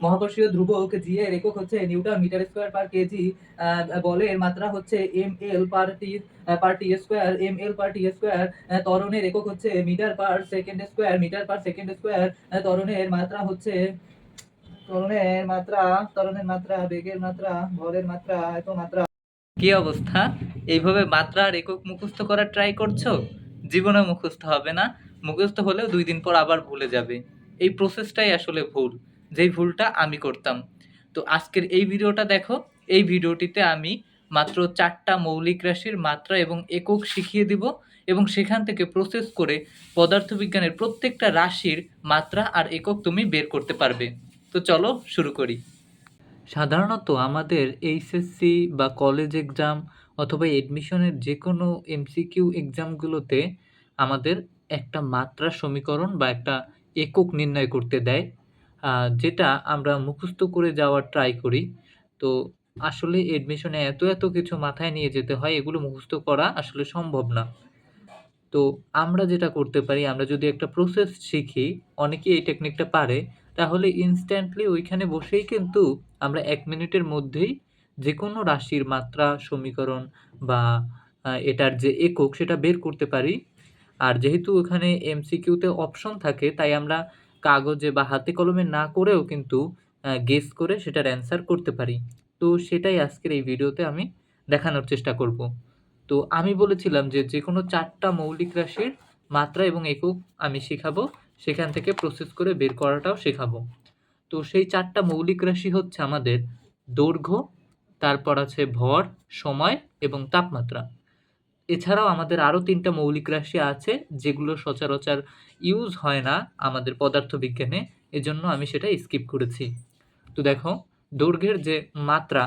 মহাকর্ষীয় ধ্রুবক জি এর একক হচ্ছে newton metre square per KG বলের মাত্রা হচ্ছে M L per T per T square M L per T square ত্বরণের একক হচ্ছে metre per second square, metre per second square ত্বরণের মাত্রা হচ্ছে, ত্বরণের মাত্রা ত্বরণের মাত্রা, বেগের মাত্রা, বলের মাত্রা এত মাত্রা কি অবস্থা? এইভাবে মাত্রা আর একক মুখস্থ করার ট্রাই করছ? জীবনে মুখস্থ হবে না। মুখস্থ হলেও দুই দিন পর আবার ভুলে যাবে। এই প্রসেসটাই আসলে ভুল। যেই ভুলটা আমি করতাম। তো আজকের এই ভিডিওটা দেখো, এই ভিডিওটিতে আমি মাত্র চারটা মৌলিক রাশির মাত্রা এবং একক শিখিয়ে দিব এবং সেখান থেকে প্রসেস করে পদার্থবিজ্ঞানের প্রত্যেকটা রাশির মাত্রা আর একক তুমি বের করতে পারবে। তো চলো শুরু করি। সাধারণত আমাদের এইচএসসি বা কলেজ এক্সাম অথবা এডমিশনের যে কোনো এমসিকিউ এক্সামগুলোতে আমাদের একটা মাত্রা সমীকরণ বা একটা একক নির্ণয় করতে দেয়। যেটা আমরা মুখস্থ করে যাওয়ার ট্রাই করি। তো আসলে এডমিশনে এত এত কিছু মাথায় নিয়ে যেতে হয়, এগুলো মুখস্থ করা আসলে সম্ভব না। তো আমরা যেটা করতে পারি, আমরা যদি একটা প্রসেস শিখি অনেকেই এই টেকনিকটা পারে, তাহলে ইনস্ট্যান্টলি ওইখানে বসেই কিন্তু আমরা এক মিনিটের মধ্যেই যে কোনো রাশির মাত্রা, সমীকরণ বা এটার যে একক, সেটা বের করতে পারি। আর যেহেতু ওখানে এমসিকিউতে অপশন থাকে, তাই আমরা কাগজে বা হাতে কলমে না করেও কিন্তু গেস করে সেটার অ্যান্সার করতে পারি। তো সেটাই আজকের এই ভিডিওতে আমি দেখানোর চেষ্টা করব। তো আমি বলেছিলাম যে যে কোনো চারটা মৌলিক রাশির মাত্রা এবং একক আমি শেখাবো, সেখান থেকে প্রসেস করে বের করাটাও শেখাবো। তো সেই চারটা মৌলিক রাশি হচ্ছে আমাদের দৈর্ঘ্য, তারপর আছে ভর, সময় এবং তাপমাত্রা। এছাড়াও আমাদের আরও তিনটা মৌলিক রাশি আছে যেগুলো সচরাচর ইউজ হয় না আমাদের পদার্থবিজ্ঞানে। এজন্য আমি সেটা স্কিপ করেছি। তো দেখো, দৈর্ঘ্যের যে মাত্রা,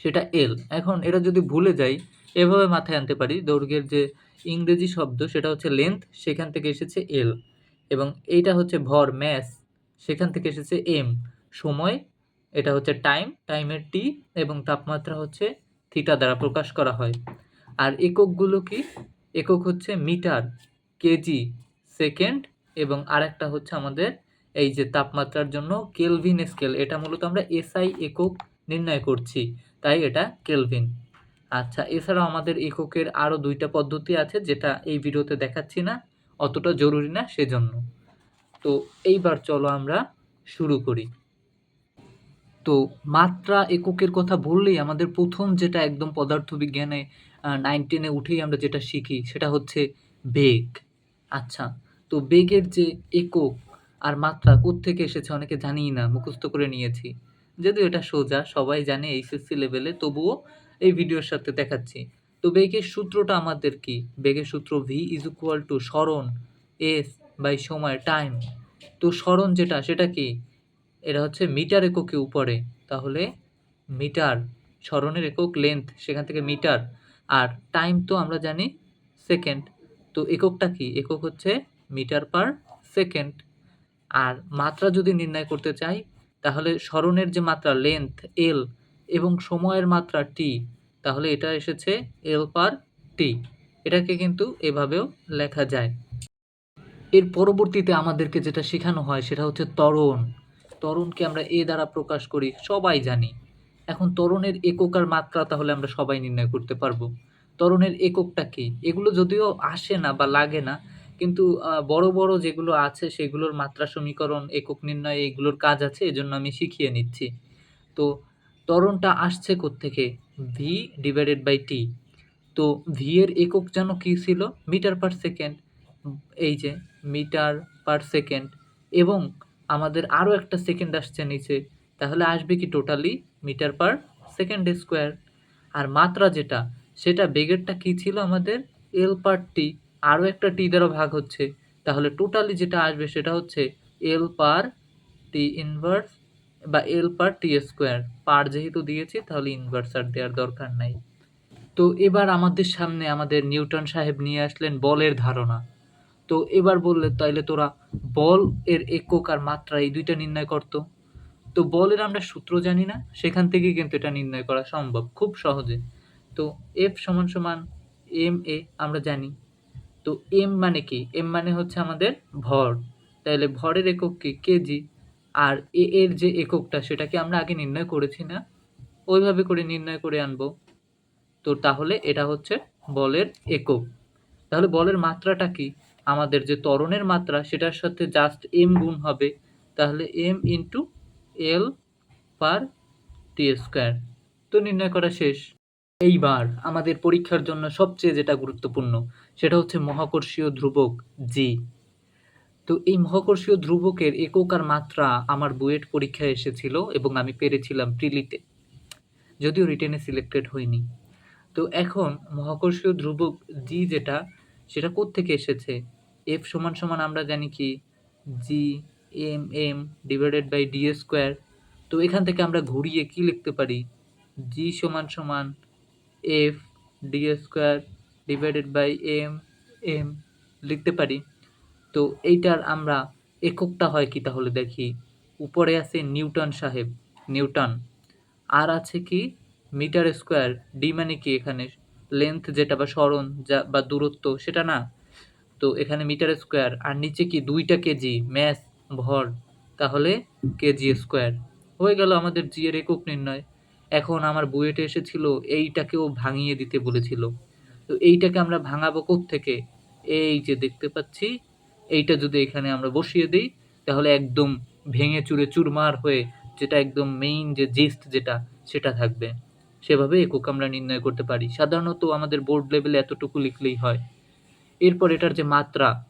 সেটা এল এখন এটা যদি ভুলে যাই, এভাবে মাথায় আনতে পারি। দৈর্ঘ্যের যে ইংরেজি শব্দ, সেটা হচ্ছে লেন্থ সেখান থেকে এসেছে এল এবং এইটা হচ্ছে ভর ম্যাস সেখান থেকে এসেছে এম সময়, এটা হচ্ছে টাইম টাইমের টি এবং তাপমাত্রা হচ্ছে থিটা দ্বারা প্রকাশ করা হয়। আর এককগুলো কি? একক হচ্ছে মিটার, কেজি, সেকেন্ড এবং আরেকটা হচ্ছে আমাদের এই যে তাপমাত্রার জন্য কেলভিন স্কেল। এটা মূলত আমরা এসআই একক নির্ণয় করছি, তাই এটা কেলভিন। আচ্ছা এছাড়াও আমাদের এককের আরও দুইটা পদ্ধতি আছে যেটা এই ভিডিওতে দেখাচ্ছি না, অতটা জরুরি না সেজন্য। তো এইবার চলো আমরা শুরু করি। তো মাত্রা এককের কথা বললেই আমাদের প্রথম যেটা একদম পদার্থবিজ্ঞানে নাইন টেনে উঠেই আমরা যেটা শিখি সেটা হচ্ছে বেগ। আচ্ছা তো বেগের যে একক আর মাত্রা কোত্থেকে এসেছে অনেকে জানিই না, মুখস্থ করে নিয়েছি। যদিও এটা সোজা, সবাই জানে এইচএসসি লেভেলে তবুও এই ভিডিওর সাথে দেখাচ্ছি। তো বেগের সূত্রটা আমাদের কি? বেগের সূত্র ভি ইজ ইকুয়াল টু স্মরণ এস বাই সময় টাইম তো স্মরণ যেটা, সেটা কি? এটা হচ্ছে মিটার এককে উপরে। তাহলে মিটার স্মরণের একক লেন্থ সেখান থেকে মিটার আর টাইম তো আমরা জানি সেকেন্ড তো এককটা কি? একক হচ্ছে মিটার পার সেকেন্ড আর মাত্রা যদি নির্ণয় করতে চাই, তাহলে স্মরণের যে মাত্রা লেন্থ এল এবং সময়ের মাত্রা টি তাহলে এটা এসেছে এল পার টি এটাকে কিন্তু এভাবেও লেখা যায়। এর পরবর্তীতে আমাদেরকে যেটা শেখানো হয়, সেটা হচ্ছে ত্বরণ। ত্বরণকে আমরা এ দ্বারা প্রকাশ করি, সবাই জানি। এখন ত্বরণের একক আর মাত্রা তাহলে আমরা সবাই নির্ণয় করতে পারব। ত্বরণের এককটা কি? এগুলো যদিও আসে না বা লাগে না, কিন্তু বড় বড় যেগুলো আছে সেগুলোর মাত্রা সমীকরণ, একক নির্ণয় এগুলোর কাজ আছে, এজন্য আমি শিখিয়ে নিচ্ছি। তো, তরণটা আসছে থেকে ভি ডিভাইডেড বাই টি তো ভি এর একক যেন কী ছিল? Metre per second. এই যে, মিটার পার সেকেন্ড। এবং আমাদের আরও একটা সেকেন্ড আসছে নিচে। তাহলে আসবে কি totally metre per second square আর মাত্রা যেটা, সেটা বেগেরটা কী ছিল আমাদের? এল পার টি আরও একটা টি দ্বারা ভাগ হচ্ছে। তাহলে টোটালি যেটা আসবে সেটা হচ্ছে এল পার টি ইনভার্স বা এল পার টি স্কোয়ার পার যেহেতু দিয়েছি, তাহলে ইনভার্স আর দেওয়ার দরকার নাই। তো এবার আমাদের সামনে আমাদের নিউটন সাহেব নিয়ে আসলেন বলের ধারণা। তো এবার বললে তাইলে তোরা বল এর একক আর মাত্রা এই দুইটা নির্ণয় করতো। তো বলের আমরা সূত্র জানি না, সেখান থেকেই কিন্তু এটা নির্ণয় করা সম্ভব খুব সহজে। তো এফ সমান সমান এম এ আমরা জানি। তো এম মানে কি? এম মানে হচ্ছে আমাদের ভর। তাহলে ভরের একক কি? কেজি আর এ এর যে এককটা, সেটাকে আমরা আগে নির্ণয় করেছি না। ওইভাবে করে নির্ণয় করে আনব। তো তাহলে এটা হচ্ছে বলের একক। তাহলে বলের মাত্রাটা কি? আমাদের যে ত্বরণের মাত্রা, সেটার সাথে জাস্ট এম গুণ হবে। তাহলে M into L per T square তো নির্ণয় করা শেষ। এইবার আমাদের পরীক্ষার জন্য সবচেয়ে যেটা গুরুত্বপূর্ণ, সেটা হচ্ছে মহাকর্ষীয় ধ্রুবক জি তো এই মহাকর্ষীয় ধ্রুবকের একক আর মাত্রা আমার বুয়েট পরীক্ষায় এসেছিল এবং আমি পেরেছিলাম প্রিলিতে। যদিও রিটেনে সিলেক্টেড হইনি তো এখন মহাকর্ষীয় ধ্রুবক জি যেটা, সেটা থেকে এসেছে? এফ সমান সমান আমরা জানি কি? G M M divided by D square তো এখান থেকে আমরা ঘুরিয়ে কি লিখতে পারি? জি সমান সমান F D square divided by M M লিখতে পারি। তো এইটার আমরা এককটা হয় কি তাহলে দেখি। উপরে আছে নিউটন সাহেব, নিউটন। আর আছে কি মিটার স্কোয়ার ডি মানে কি এখানে লেন্থ যেটা বা সরণ যা বা দূরত্ব সেটা না? তো এখানে মিটার স্কোয়ার, আর নিচে কি দুইটা কেজি ম্যাস ভর, তাহলে কেজি স্কোয়ার। হয়ে গেল আমাদের জি এর একক নির্ণয়। এখন আমার বুয়েটে এসেছিল, এইটাকেও ভাঙিয়ে দিতে বলেছিল। তো এইটাকে আমরা ভাঙাবো থেকে এই যে দেখতে পাচ্ছি, এইটা যদি এখানে আমরা বসিয়ে দিই, তাহলে একদম ভেঙে চুরে চুরমার হয়ে যেটা একদম মেইন যে জিস্ট যেটা, সেটা থাকবে। সেভাবে একক আমরা নির্ণয় করতে পারি। সাধারণত আমাদের বোর্ড লেভেলে এতটুকু লিখলেই হয়। এরপর এটার যে মাত্রা,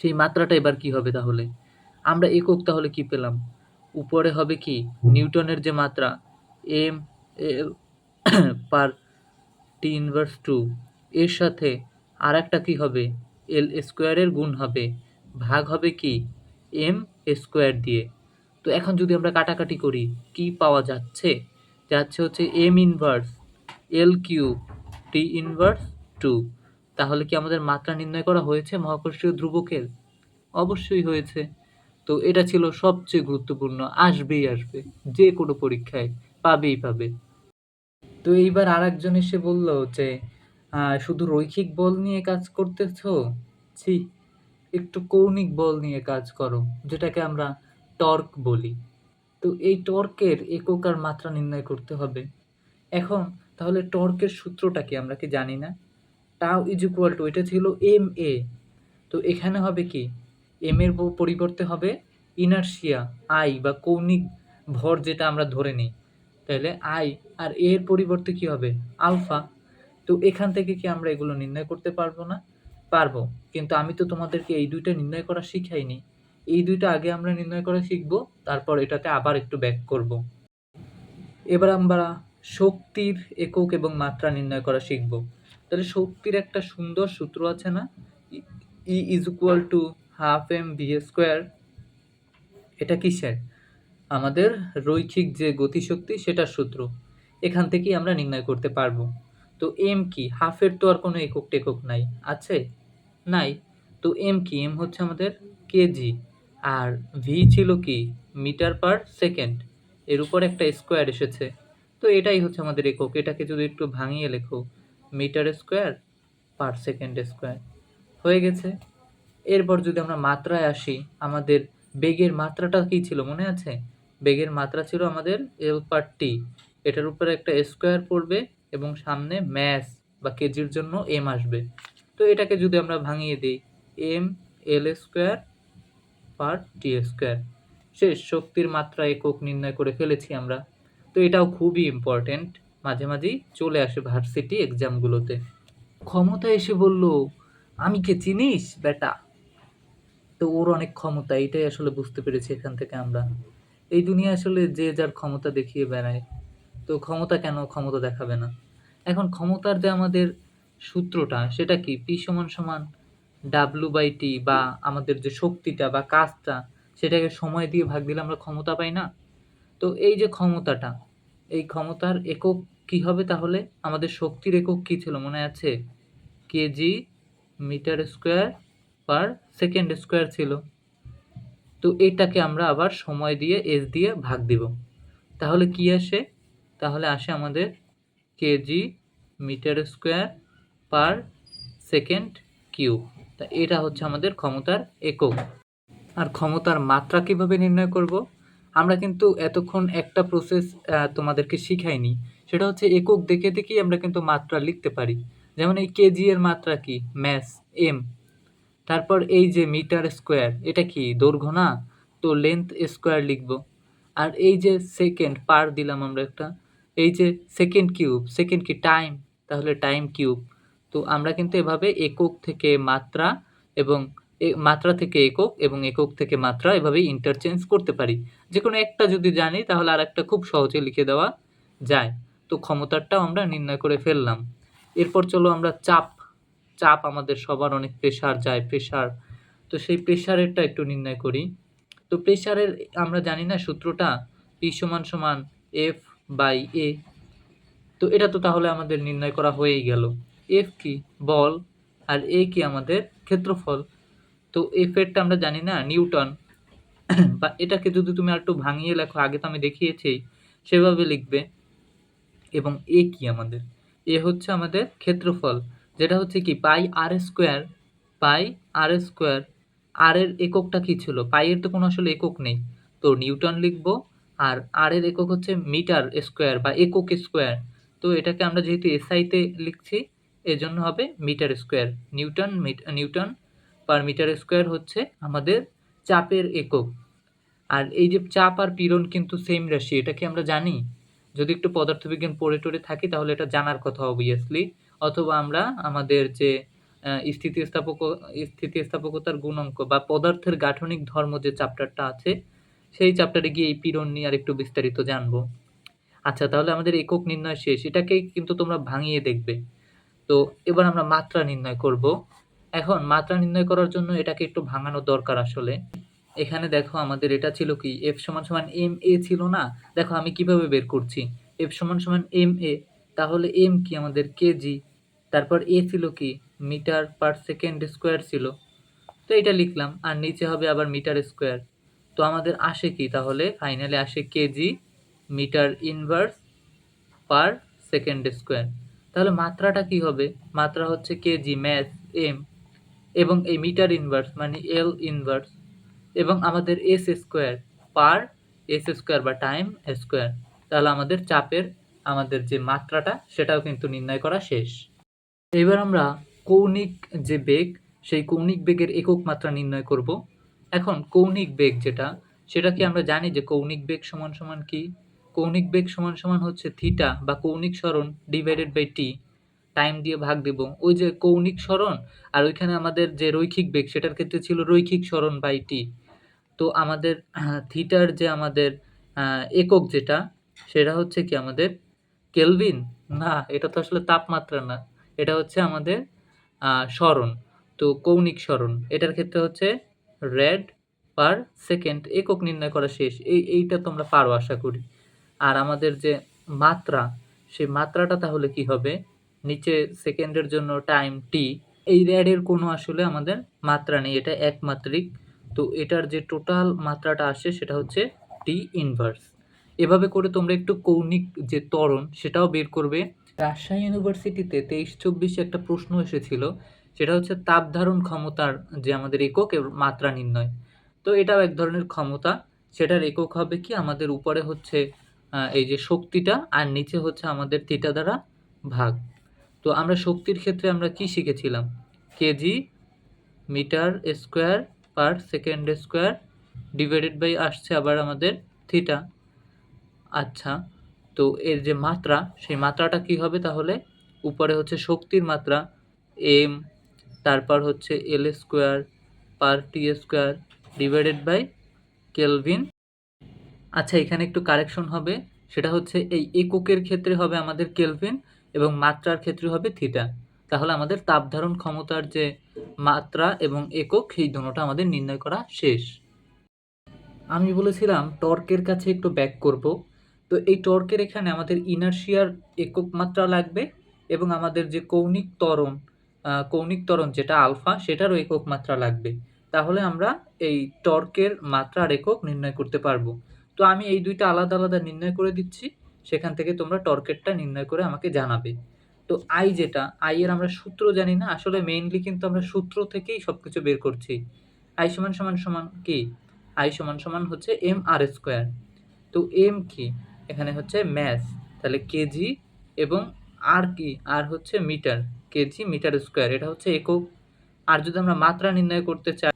সেই মাত্রাটা এবার কি হবে তাহলে? আমরা একক তাহলে কি পেলাম? উপরে হবে কি? নিউটনের যে মাত্রা M L per T inverse two এর সাথে আর একটা কী হবে? এল স্কোয়ারের গুণ হবে, ভাগ হবে কি? এম স্কোয়ার দিয়ে। তো এখন যদি আমরা কাটাকাটি করি, কি পাওয়া যাচ্ছে? যাচ্ছে হচ্ছে M inverse L cube T inverse two তাহলে কি আমাদের মাত্রা নির্ণয় করা হয়েছে মহাকর্ষীয় ধ্রুবকের? অবশ্যই হয়েছে। তো এটা ছিল সবচেয়ে গুরুত্বপূর্ণ, আসবেই আসবে, যে কোনো পরীক্ষায় পাবেই পাবে। তো এইবার আর একজন এসে বলল যে শুধু রৈখিক বল নিয়ে কাজ করতেছ? ছি, একটু কৌণিক বল নিয়ে কাজ করো, যেটাকে আমরা টর্ক বলি। তো এই টর্কের একক আর মাত্রা নির্ণয় করতে হবে। এখন তাহলে টর্কের সূত্রটা কি আমরা কি জানি না? টাও ইজ ইকুয়াল টু এটা ছিল এম এ তো এখানে হবে কি? এম এর পরিবর্তে হবে ইনার্শিয়া আই বা কৌণিক ভর যেটা আমরা ধরে নিই। তাহলে আই আর এর পরিবর্তে কি হবে? আলফা তো এখান থেকে কি আমরা এগুলো নির্ণয় করতে পারব না? পারব। কিন্তু আমি তো তোমাদেরকে এই দুইটা নির্ণয় করা শিখাইনি। এই দুইটা আগে আমরা নির্ণয় করা শিখব, তারপর এটাতে আবার একটু ব্যাক করব। এবার আমরা শক্তির একক এবং মাত্রা নির্ণয় করা শিখব। তাহলে শক্তির একটা সুন্দর সূত্র আছে না? E is equal to half M V square, এটা কিসের? আমাদের রৈখিক যে গতিশক্তি, সেটার সূত্র। এখান থেকেই আমরা নির্ণয় করতে পারব। তো এম কি? হাফের তো আর কোনো একক টেকক নাই। আছে? নাই। তো এম কি? এম হচ্ছে আমাদের কেজি আর ভি ছিল কি? Metre per second. এর উপর একটা স্কোয়ার এসেছে। তো এটাই হচ্ছে আমাদের একক। এটাকে যদি একটু ভাঙিয়ে লেখো, metre square per second square. হয়ে গেছে? এরপর যদি আমরা মাত্রায় আসি, আমাদের বেগের মাত্রাটা কি ছিল মনে আছে? বেগের মাত্রা ছিল আমাদের এল পার টি এটার উপরে একটা স্কোয়ার পড়বে এবং সামনে ম্যাস বা কেজির জন্য এম আসবে। তো এটাকে যদি আমরা ভাঙিয়ে দিই M L square per T square শেষ, শক্তির মাত্রা একক নির্ণয় করে ফেলেছি আমরা। তো এটাও খুবই ইম্পর্টেন্ট মাঝে মাঝেই চলে আসে ভার্সিটি এক্সামগুলোতে ক্ষমতা এসে বলল, আমি কে চিনিস, বেটা? তো ওর অনেক ক্ষমতা, এটাই আসলে বুঝতে পেরেছি এখান থেকে আমরা। এই দুনিয়া আসলে যে যার ক্ষমতা দেখিয়ে বেড়ায়। তো ক্ষমতা কেন ক্ষমতা দেখাবে না? এখন ক্ষমতার যে আমাদের সূত্রটা, সেটা কি? পি সমান সমান ডাব্লু বাই টি বা আমাদের যে শক্তিটা বা কাজটা, সেটাকে সময় দিয়ে ভাগ দিলে আমরা ক্ষমতা পাই না? তো এই যে ক্ষমতাটা, এই ক্ষমতার একক কি হবে তাহলে? আমাদের শক্তির একক কি ছিল? মনে আছে? KG metre square per second square ছিল। তো এটাকে আমরা আবার সময় দিয়ে এস দিয়ে ভাগ দিব। তাহলে কি আসে? তাহলে আসে আমাদের KG metre square per second cube তা এটা হচ্ছে আমাদের ক্ষমতার একক। আর ক্ষমতার মাত্রা কীভাবে নির্ণয় করব? আমরা কিন্তু এতক্ষণ একটা প্রসেস তোমাদেরকে শিখাইনি। সেটা হচ্ছে একক দেখে দেখেই আমরা কিন্তু মাত্রা লিখতে পারি। যেমন এই কেজি এর মাত্রা কি? ম্যাস এম তারপর এই যে মিটার স্কোয়ার, এটা কি দৈর্ঘ্য না? তো লেন্থ স্কোয়ার লিখব। আর এই যে সেকেন্ড পার দিলাম আমরা একটা। এই যে সেকেন্ড কিউব সেকেন্ড কি টাইম তাহলে টাইম কিউব তো আমরা কিন্তু এভাবে একক থেকে মাত্রা এবং মাত্রা থেকে একক এবং একক থেকে মাত্রা এভাবে ইন্টারচেঞ্জ করতে পারি। যে কোনো একটা যদি জানি, তাহলে আর একটা খুব সহজে লিখে দেওয়া যায়। তো ক্ষমতাটাও আমরা নির্ণয় করে ফেললাম। এরপর চলো আমরা চাপ চাপ আমাদের সবার, অনেক প্রেশার যায় প্রেশার তো সেই প্রেশারেরটা একটু নির্ণয় করি। তো প্রেশারের আমরা জানি না সূত্রটা পি সমান সমান এফ বাই এ তো এটা তো তাহলে আমাদের নির্ণয় করা হয়েই গেল। এফ কি? বল। আর এ কি আমাদের ক্ষেত্রফল? তো এফ এরটা আমরা জানি না, নিউটন। বা এটাকে যদি তুমি আর একটু ভাঙিয়ে লেখো, আগে তো আমি দেখিয়েছি, সেভাবে লিখবে। এবং এ কি আমাদের? এ হচ্ছে আমাদের ক্ষেত্রফল। যেটা হচ্ছে কি পাই আর স্কোয়ার পাই আর স্কোয়ার আর এর এককটা কি ছিল? পাই এর তো কোনো আসলে একক নেই। তো নিউটন লিখব, আর আর এর একক হচ্ছে মিটার স্কোয়ার বা একক স্কোয়ার তো এটাকে আমরা যেহেতু এসআইতে লিখছি, এজন্য হবে metre square newton newton per metre square হচ্ছে আমাদের চাপের একক। আর এই যে চাপ আর পীড়ন কিন্তু সেম রাশি এটা কি আমরা জানি? যদি একটু পদার্থবিজ্ঞান পড়ে টড়ে থাকি, তাহলে এটা জানার কথা অবভিয়াসলি অথবা আমরা আমাদের যে স্থিতিস্থাপক, স্থিতিস্থাপকতার গুণাঙ্ক বা পদার্থের গাঠনিক ধর্ম যে চ্যাপ্টারটা আছে, সেই চ্যাপ্টারে গিয়ে এই পীড়ন নিয়ে আর একটু বিস্তারিত জানব। আচ্ছা তাহলে আমাদের একক নির্ণয় শেষ। এটাকেই কিন্তু তোমরা ভাঙিয়ে দেখবে। তো এবার আমরা মাত্রা নির্ণয় করব। এখন মাত্রা নির্ণয় করার জন্য এটাকে একটু ভাঙানো দরকার আসলে। এখানে দেখো আমাদের এটা ছিল কি? এফ সমান সমান এম এ ছিল না? দেখো আমি কীভাবে বের করছি? এফ সমান সমান এম এ তাহলে এম কি আমাদের কেজি তারপর এ ছিল কি? মিটার পার সেকেন্ড স্কোয়ার ছিল। তো এটা লিখলাম, আর নিচে হবে আবার মিটার স্কোয়ার। তো আমাদের আসে কি তাহলে? ফাইনালে আসে KG metre inverse per second square. তাহলে মাত্রাটা কি হবে? মাত্রা হচ্ছে কেজি ম্যাথ এম এবং এই মিটার ইনভার্স মানে এল ইনভার্স এবং আমাদের S square per S square বা টাইম স্কোয়ার। তাহলে আমাদের চাপের, আমাদের যে মাত্রাটা, সেটাও কিন্তু নির্ণয় করা শেষ। এবার আমরা কৌণিক যে বেগ, সেই কৌণিক বেগের একক মাত্রা নির্ণয় করব। এখন কৌণিক বেগ যেটা সেটা কি আমরা জানি যে কৌণিক বেগ সমান সমান কি? কৌণিক বেগ সমান সমান হচ্ছে থিটা বা কৌণিক সরণ ডিভাইডেড বাই টি। টাইম দিয়ে ভাগ দেব। ওই যে কৌণিক সরণ আর ওইখানে আমাদের যে রৈখিক বেগ, সেটার ক্ষেত্রে ছিল রৈখিক সরণ বাই টি। তো আমাদের থিটার যে আমাদের একক যেটা, সেটা হচ্ছে কি আমাদের কেলভিন? না, এটা তো আসলে তাপমাত্রা না। এটা হচ্ছে আমাদের স্মরণ, তো কৌণিক স্মরণ। এটার ক্ষেত্রে হচ্ছে রেড পার সেকেন্ড, একক নির্ণয় করা শেষ। এই, এইটা তোমরা পারো আশা করি। আর আমাদের যে মাত্রা, সেই মাত্রাটা তাহলে কি হবে? নিচে সেকেন্ডের জন্য টাইম টি এই র্যাডের কোনো আসলে আমাদের মাত্রা নেই, এটা একমাত্রিক। তো এটার যে টোটাল মাত্রাটা আসে সেটা হচ্ছে টি ইনভার্স এভাবে করে তোমরা একটু কৌণিক যে ত্বরণ, সেটাও বের করবে। রাজশাহী ইউনিভার্সিটিতে তেইশ চব্বিশে একটা প্রশ্ন এসেছিল, সেটা হচ্ছে তাপ ধারণ ক্ষমতার যে আমাদের একক মাত্রা নির্ণয়। তো এটাও এক ধরনের ক্ষমতা, সেটার একক হবে কি আমাদের উপরে হচ্ছে এই যে শক্তিটা আর নিচে হচ্ছে আমাদের থিটা দ্বারা ভাগ। তো আমরা শক্তির ক্ষেত্রে আমরা কি শিখেছিলাম? KG metre square per second square divided by আসছে আবার আমাদের থিটা আচ্ছা তো এর যে মাত্রা, সেই মাত্রাটা কি হবে তাহলে? উপরে হচ্ছে শক্তির মাত্রা এম তারপর হচ্ছে L square per T square divided by kelvin আচ্ছা এখানে একটু কারেকশন হবে, সেটা হচ্ছে এই এককের ক্ষেত্রে হবে আমাদের কেলভিন এবং মাত্রার ক্ষেত্রে হবে থিটা তাহলে আমাদের তাপ ধারণ ক্ষমতার যে মাত্রা এবং একক সেই দুটোটা আমাদের নির্ণয় করা শেষ। আমি বলেছিলাম, টর্কের কাছে একটু ব্যাক করব। তো এই টর্কের এখানে আমাদের ইনার্শিয়ার একক মাত্রা লাগবে এবং আমাদের যে কৌণিক ত্বরণ আহ, কৌণিক ত্বরণ যেটা আলফা সেটারও একক মাত্রা লাগবে। তাহলে আমরা এই টর্কের মাত্রার একক নির্ণয় করতে পারব। তো আমি এই দুইটা আলাদা আলাদা নির্ণয় করে দিচ্ছি সেখান থেকে তোমরা টর্কেরটা নির্ণয় করে আমাকে জানাবে। তো আই যেটা আই এর আমরা সূত্র জানি না আসলে মেইনলি কিন্তু আমরা সূত্র থেকেই সব কিছু বের করছি। আই সমান সমান সমান কি? আই সমান সমান হচ্ছে এম আর স্কোয়ার তো এম কি? এখানে হচ্ছে ম্যাস তাহলে কেজি এবং আর কি? আর হচ্ছে মিটার কেজি মিটার স্কোয়ার এটা হচ্ছে একক। আর যদি আমরা মাত্রা নির্ণয় করতে চাই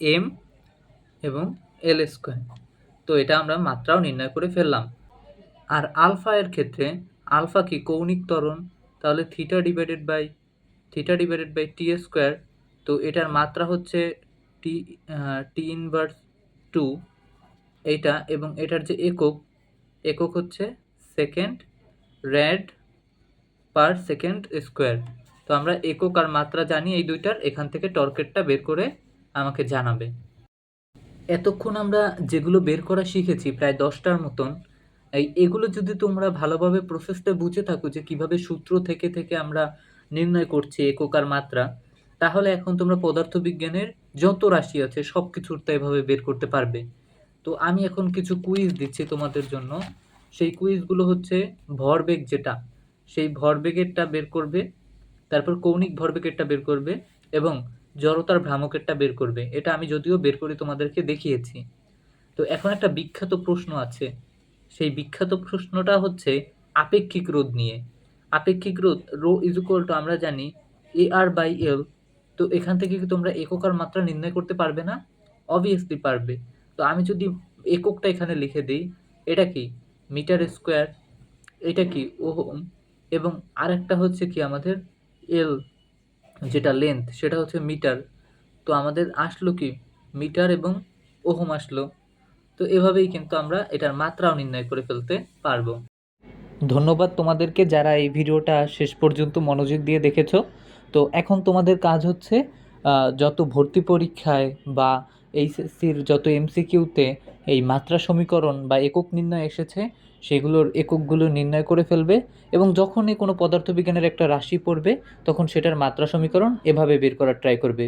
এম এবং এল স্কোয়ার তো এটা আমরা মাত্রাও নির্ণয় করে ফেললাম। আর আলফা এর ক্ষেত্রে আলফা কি কৌণিক ত্বরণ? তাহলে theta divided by theta divided by T square তো এটার মাত্রা হচ্ছে টি টি ইনভার্স টু এইটা এবং এটার যে একক একক হচ্ছে second rad per second square তো আমরা একক আর মাত্রা জানি এই দুইটার, এখান থেকে টর্কেটটা বের করে আমাকে জানাবে। এতক্ষণ আমরা যেগুলো বের করা শিখেছি, প্রায় দশটার মতন, এই এগুলো যদি তোমরা ভালোভাবে প্রসেসটা বুঝে থাকো যে কীভাবে সূত্র থেকে থেকে আমরা নির্ণয় করছি একক আর মাত্রা, তাহলে এখন তোমরা পদার্থবিজ্ঞানের যত রাশি আছে সব কিছুর তো এভাবে বের করতে পারবে। তো আমি এখন কিছু কুইজ দিচ্ছি তোমাদের জন্য। সেই কুইজগুলো হচ্ছে ভরবেগ যেটা। সেই ভরবেগেরটা বের করবে, তারপর কৌণিক ভরবেগেরটা বের করবে এবং জড়তার ভ্রামকেরটা বের করবে। এটা আমি যদিও বের করে তোমাদেরকে দেখিয়েছি। তো এখন একটা বিখ্যাত প্রশ্ন আছে। সেই বিখ্যাত প্রশ্নটা হচ্ছে আপেক্ষিক রোধ নিয়ে। আপেক্ষিক রোধ, রো ইজ ইকুয়াল টু আমরা জানি এ আর বাই এল তো এখান থেকে কি তোমরা একক আর মাত্রা নির্ণয় করতে পারবে না? অবভিয়াসলি পারবে। তো আমি যদি এককটা এখানে লিখে দিই, এটা কি? মিটার স্কোয়ার, এটা কি ওহম, এবং আরেকটা হচ্ছে কি আমাদের এল, যেটা লেন্থ সেটা হচ্ছে মিটার। তো আমাদের আসলো কি? মিটার এবং ওহম আসলো। তো এভাবেই কিন্তু আমরা এটার মাত্রাও নির্ণয় করে ফেলতে পারব। ধন্যবাদ তোমাদেরকে যারা এই ভিডিওটা শেষ পর্যন্ত মনোযোগ দিয়ে দেখেছ। তো এখন তোমাদের কাজ হচ্ছে যত ভর্তি পরীক্ষায় বা এইচএসসির যত এমসিকিউতে এই মাত্রা সমীকরণ বা একক নির্ণয় এসেছে, সেগুলোর এককগুলো নির্ণয় করে ফেলবে এবং যখনই কোনো পদার্থবিজ্ঞানের একটা রাশি পড়বে, তখন সেটার মাত্রা সমীকরণ এভাবে বের করার ট্রাই করবে।